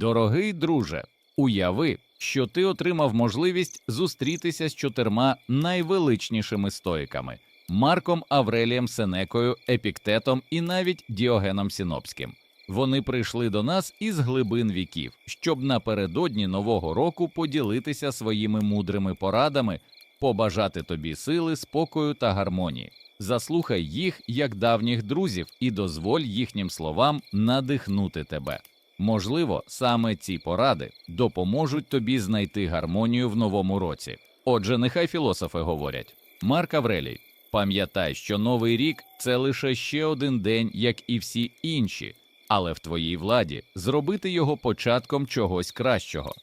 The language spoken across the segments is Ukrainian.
Дорогий друже, уяви, що ти отримав можливість зустрітися з чотирма найвеличнішими стоїками Марком Аврелієм Сенекою, Епіктетом і навіть Діогеном Сінопським. Вони прийшли до нас із глибин віків, щоб напередодні нового року поділитися своїми мудрими порадами, побажати тобі сили, спокою та гармонії. Заслухай їх як давніх друзів і дозволь їхнім словам надихнути тебе. Можливо, саме ці поради допоможуть тобі знайти гармонію в новому році. Отже, нехай філософи говорять: Марк Аврелій, пам'ятай, що новий рік це лише ще один день, як і всі інші, але в твоїй владі зробити його початком чогось кращого.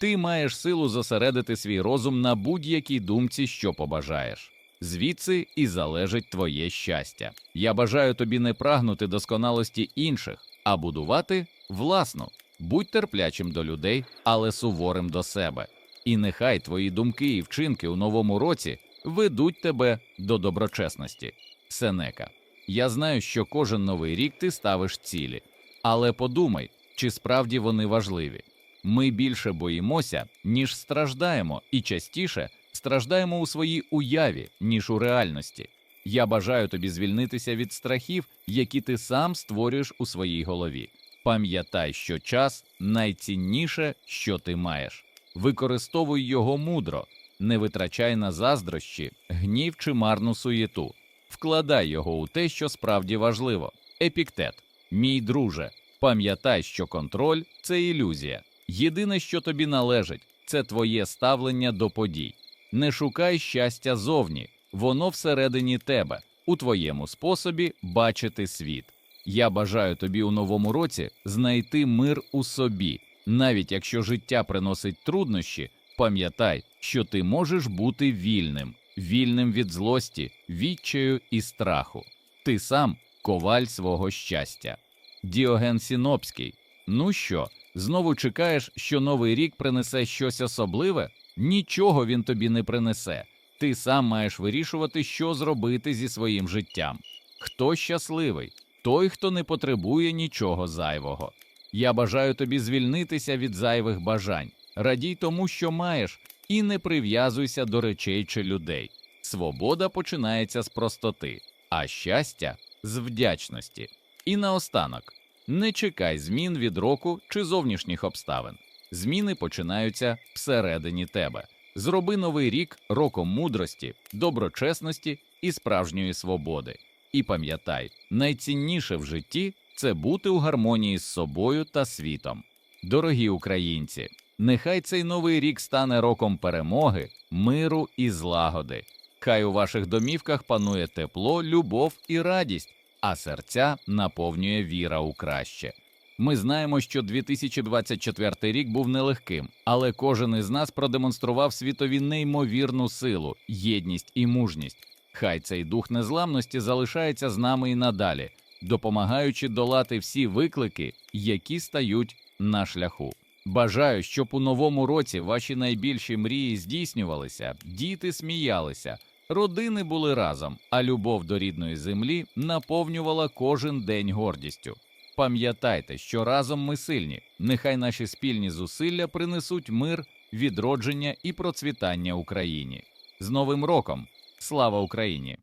Ти маєш силу зосередити свій розум на будь-якій думці, що побажаєш. Звідси і залежить твоє щастя. Я бажаю тобі не прагнути досконалості інших, а будувати власну. Будь терплячим до людей, але суворим до себе. І нехай твої думки і вчинки у новому році ведуть тебе до доброчесності. Сенека. Я знаю, що кожен новий рік ти ставиш цілі, але подумай, чи справді вони важливі. Ми більше боїмося, ніж страждаємо, і частіше страждаємо у своїй уяві, ніж у реальності. Я бажаю тобі звільнитися від страхів, які ти сам створюєш у своїй голові. Пам'ятай, що час найцінніше, що ти маєш. Використовуй його мудро, не витрачай на заздрощі, гнів чи марну суєту. Вкладай його у те, що справді важливо. Епіктет, мій друже, пам'ятай, що контроль це ілюзія. Єдине, що тобі належить, це твоє ставлення до подій. Не шукай щастя зовні, воно всередині тебе, у твоєму способі бачити світ. Я бажаю тобі у новому році знайти мир у собі, навіть якщо життя приносить труднощі, пам'ятай, що ти можеш бути вільним, вільним від злості, відчаю і страху. Ти сам коваль свого щастя. Діоген Сінопський. Ну що, знову чекаєш, що новий рік принесе щось особливе? Нічого він тобі не принесе. Ти сам маєш вирішувати, що зробити зі своїм життям. Хто щасливий? Той, хто не потребує нічого зайвого. Я бажаю тобі звільнитися від зайвих бажань, радій тому, що маєш, і не прив'язуйся до речей чи людей. Свобода починається з простоти, а щастя з вдячності. І наостанок не чекай змін від року чи зовнішніх обставин. Зміни починаються всередині тебе. Зроби новий рік роком мудрості, доброчесності і справжньої свободи. І пам'ятай, найцінніше в житті це бути у гармонії з собою та світом. Дорогі українці, нехай цей новий рік стане роком перемоги, миру і злагоди. Хай у ваших домівках панує тепло, любов і радість, а серця наповнює віра у краще. Ми знаємо, що 2024 рік був нелегким, але кожен із нас продемонстрував світові неймовірну силу, єдність і мужність. Хай цей дух незламності залишається з нами і надалі, допомагаючи долати всі виклики, які стають на шляху. Бажаю, щоб у новому році ваші найбільші мрії здійснювалися, діти сміялися, родини були разом, а любов до рідної землі наповнювала кожен день гордістю. Пам'ятайте, що разом ми сильні. Нехай наші спільні зусилля принесуть мир, відродження і процвітання Україні. З Новим роком! Слава Україні!